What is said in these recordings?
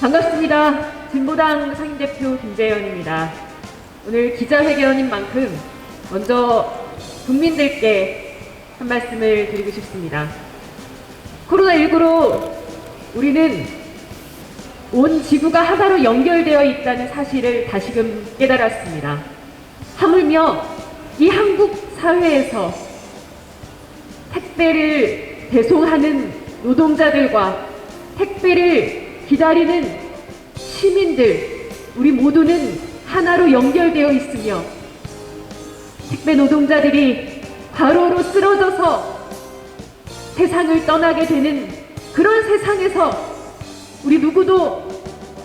반갑습니다. 진보당 상임대표 김재현입니다. 오늘 기자회견인 만큼 먼저 국민들께 한 말씀을 드리고 싶습니다. 코로나19로 우리는 온 지구가 하나로 연결되어 있다는 사실을 다시금 깨달았습니다. 하물며 이 한국 사회에서 택배를 배송하는 노동자들과 택배를 기다리는 시민들, 우리 모두는 하나로 연결되어 있으며 택배 노동자들이 과로로 쓰러져서 세상을 떠나게 되는 그런 세상에서 우리 누구도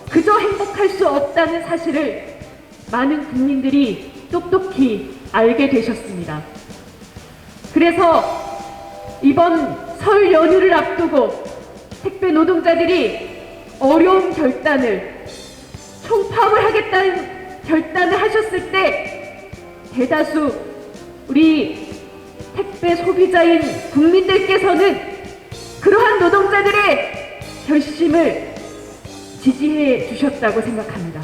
그저 행복할 수 없다는 사실을 많은 국민들이 똑똑히 알게 되셨습니다. 그래서 이번 설 연휴를 앞두고 택배 노동자들이 어려운 결단을 총파업을 하겠다는 결단을 하셨을 때 대다수 우리 택배 소비자인 국민들께서는 그러한 노동자들의 결심을 지지해 주셨다고 생각합니다.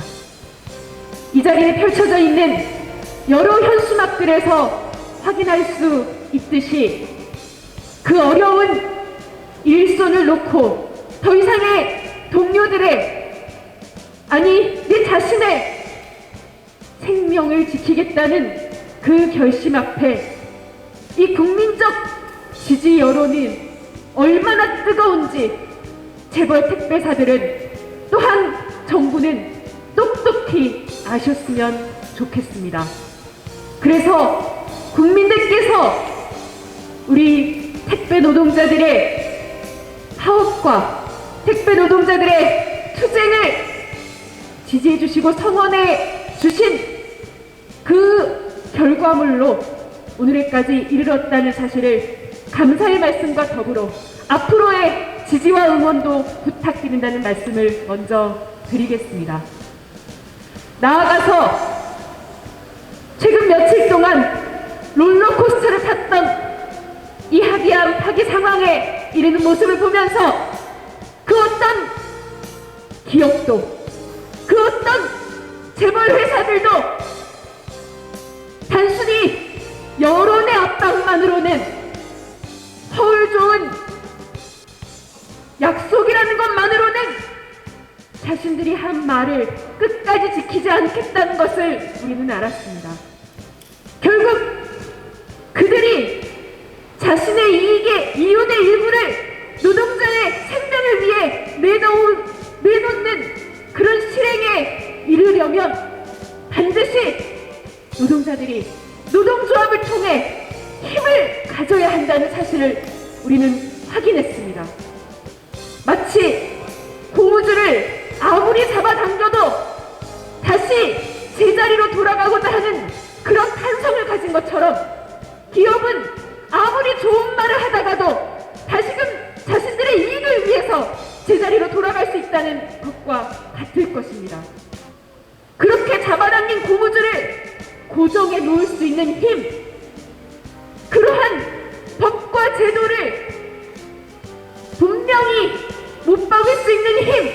이 자리에 펼쳐져 있는 여러 현수막들에서 확인할 수 있듯이 그 어려운 일손을 놓고 더 이상의 동료들의 아니 내 자신의 생명을 지키겠다는 그 결심 앞에 이 국민적 지지 여론이 얼마나 뜨거운지 재벌 택배사들은 또한 정부는 똑똑히 아셨으면 좋겠습니다. 그래서 국민들께서 우리 택배 노동자들의 파업과 택배 노동자들의 투쟁을 지지해 주시고 성원해 주신 그 결과물로 오늘까지 이르렀다는 사실을 감사의 말씀과 더불어 앞으로의 지지와 응원도 부탁드린다는 말씀을 먼저 드리겠습니다. 나아가서 최근 며칠 동안 롤러코스터를 탔던 이 합의한 파기 상황에 이르는 모습을 보면서 기업도 그 어떤 재벌 회사들도 단순히 여론의 압박만으로는 서울 좋은 약속이라는 것만으로는 자신들이 한 말을 끝까지 지키지 않겠다는 것을 우리는 알았습니다. 결국 그들이 자신의 이익에 이윤의 일부를 노동자의 생명을 위해 내놓은, 그런 실행에 이르려면 반드시 노동자들이 노동조합을 통해 힘을 가져야 한다는 사실을 우리는 확인했습니다. 마치 고무줄을 아무리 잡아당겨도 다시 제자리로 돌아가고자 하는 그런 탄성을 가진 것처럼 기업은 아무리 좋은 말을 하다가도 다시금 자신들의 이익을 위해서 제자리로 돌아갈 수 있다는 것과 같을 것입니다. 그렇게 잡아당긴 고무줄을 고정해 놓을 수 있는 힘, 그러한 법과 제도를 분명히 못 박을 수 있는 힘,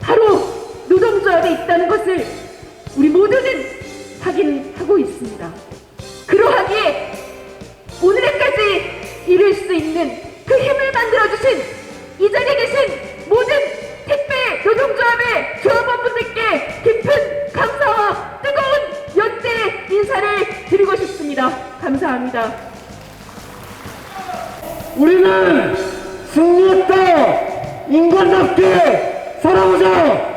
바로 노동조합에 있다는 것을 우리 모두는 확인하고 있습니다. 그러하기에 오늘까지 이룰 수 있는 그 힘을 만들어주신 이 자리에 계신 우리는 승리했다! 인간답게 살아보자!